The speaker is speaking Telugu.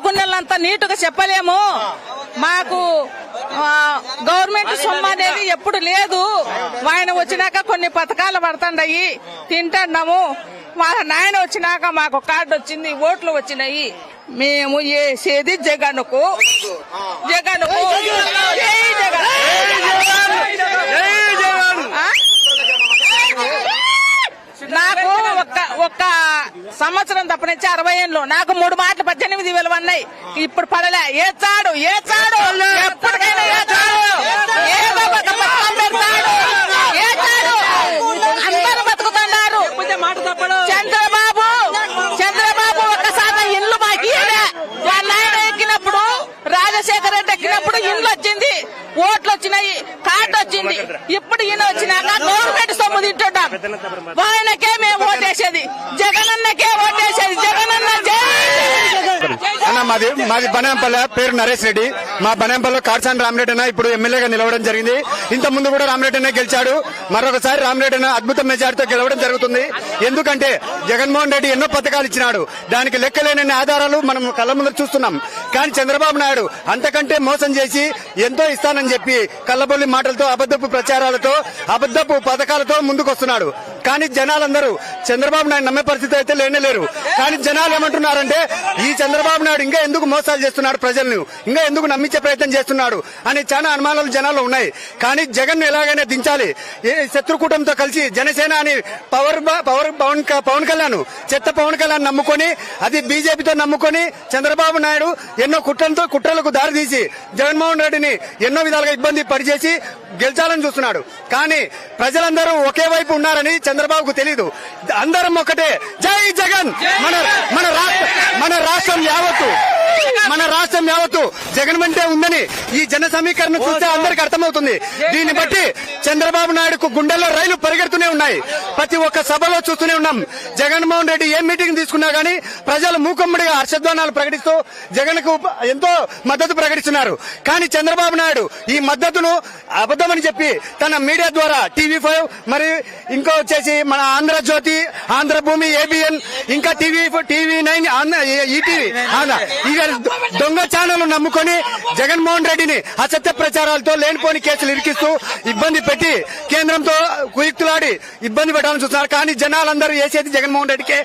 నీటుగా చెప్పలేము. మాకు గవర్నమెంట్ సొమ్ము అనేది ఎప్పుడు లేదు. ఆయన వచ్చినాక కొన్ని పథకాలు పడుతుండయి. తింటున్నాము మా నాయన వచ్చినాక మాకు కార్డు వచ్చింది ఓట్లు వచ్చినాయి. మేము వేసేది జగన్కు. జగన్కు. జగన్ ఆ? నాకు ఒక్క సంవత్సరం తప్పనిచ్చి అరవై ఏళ్ళు. నాకు మూడు మాటలు పద్దెనిమిది వేలు ఉన్నాయి ఇప్పుడు పడలే. ఏ చాడు? ఏ చాడు? ఎప్పటికైనా ఏ చాడు? అందరూ బతుకుతున్నారు. చంద్రబాబు చంద్రబాబు ఒక్కసారి ఇల్లు మాకు ఇయ్యలే. వాళ్ళ ఆయన ఎక్కినప్పుడు రాజశేఖర రెడ్డి ఎక్కినప్పుడు ఇల్లు వచ్చింది. ఓట్లు వచ్చినాయి కార్డు వచ్చింది. ఇప్పుడు ఈయన వచ్చినాక గవర్నమెంట్ సొమ్ము తింటున్నాం ఆయనకే మేము ఓటేసేది జగనన్నకే ఓటేసేది జగనన్న అన్న మాది మాది బనాంపల్ల పేరు నరేష్ రెడ్డి. మా బనేంపల్లిలో కార్సాన్ రామరెడ్డి అన్న ఇప్పుడు ఎమ్మెల్యేగా నిలవడం జరిగింది. ఇంత ముందు కూడా రామరెడ్డి అన్న గెలిచాడు. మరొకసారి రామరెడ్డి అన్న అద్భుత మెజార్టీతో గెలవడం జరుగుతుంది. ఎందుకంటే జగన్మోహన్ రెడ్డి ఎన్నో పథకాలు ఇచ్చినాడు. దానికి లెక్కలేనన్ని ఆధారాలు మనం కళ్ళ ముందు చూస్తున్నాం. కానీ చంద్రబాబు నాయుడు అంతకంటే మోసం చేసి ఎంతో ఇస్తానని చెప్పి కళ్ళబొల్లి మాటలతో అబద్దపు ప్రచారాలతో అబద్ధపు పథకాలతో ముందుకొస్తున్నాడు. కానీ జనాలందరూ చంద్రబాబు నాయుడు నమ్మే పరిస్థితి అయితే లేనే లేరు. కానీ జనాలు ఏమంటున్నారంటే ఈ చంద్రబాబు నాయుడు ఇంకా ఎందుకు మోసాలు చేస్తున్నాడు ప్రజలను? ఇంకా ఎందుకు నమ్మించే ప్రయత్నం చేస్తున్నాడు? అని చాలా అనుమానాలు జనాల్లో ఉన్నాయి. కానీ జగన్ ఎలాగైనా దించాలి. ఏ శత్రుకూటంతో కలిసి జనసేన అని పవర్ పవర్ పవన్ పవన్ కళ్యాణ్ చెత్త పవన్ కళ్యాణ్ నమ్ముకొని అది బీజేపీతో నమ్ముకొని చంద్రబాబు నాయుడు ఎన్నో కుట్రలతో కుట్రలకు దారితీసి జగన్మోహన్ రెడ్డిని ఎన్నో విధాలుగా ఇబ్బంది పరిచేసి గెలిచాలని చూస్తున్నాడు. కానీ ప్రజలందరూ ఒకే వైపు ఉన్నారని చంద్రబాబుకు తెలియదు అందరం ఒకటే జై జగన్! మన మన రాష్ట్రం మన రాష్ట్రం యావత్తు. మన రాష్ట్రం యావత్తు జగన్ వెంటే ఉందని ఈ జన సమీకరణ చూస్తే అందరికి అర్థమవుతుంది. దీన్ని బట్టి చంద్రబాబు నాయుడుకు గుండెల్లో రైలు పరిగెడుతూనే ఉన్నాయి. ప్రతి ఒక్క సభలో చూస్తూనే ఉన్నాం. జగన్మోహన్ రెడ్డి ఏ మీటింగ్ తీసుకున్నా గానీ ప్రజలు మూకమ్మడిగా హర్షధ్వానాలు ప్రకటిస్తూ జగన్కు ఎంతో మద్దతు ప్రకటిస్తున్నారు. కానీ చంద్రబాబు నాయుడు ఈ మద్దతును అబద్ధమని చెప్పి తన మీడియా ద్వారా టీవీ ఫైవ్ మరి ఇంకో వచ్చేసి మన ఆంధ్రజ్యోతి ఆంధ్రభూమి ఏబిఎన్ ఇంకా టీవీ టీవీ నైన్ ఈటీవీ ఇక దొంగ ఛానల్ నమ్ముకొని జగన్మోహన్ రెడ్డిని అసత్య ప్రచారాలతో లేనిపోని కేసులు ఇరికిస్తూ ఇబ్బంది పెట్టి కేంద్రంతో కుయుక్తులాడి ఇబ్బంది పెట్టాలని చూస్తున్నారు. కానీ జనాలందరూ వేసేది జగన్మోహన్ రెడ్డికే.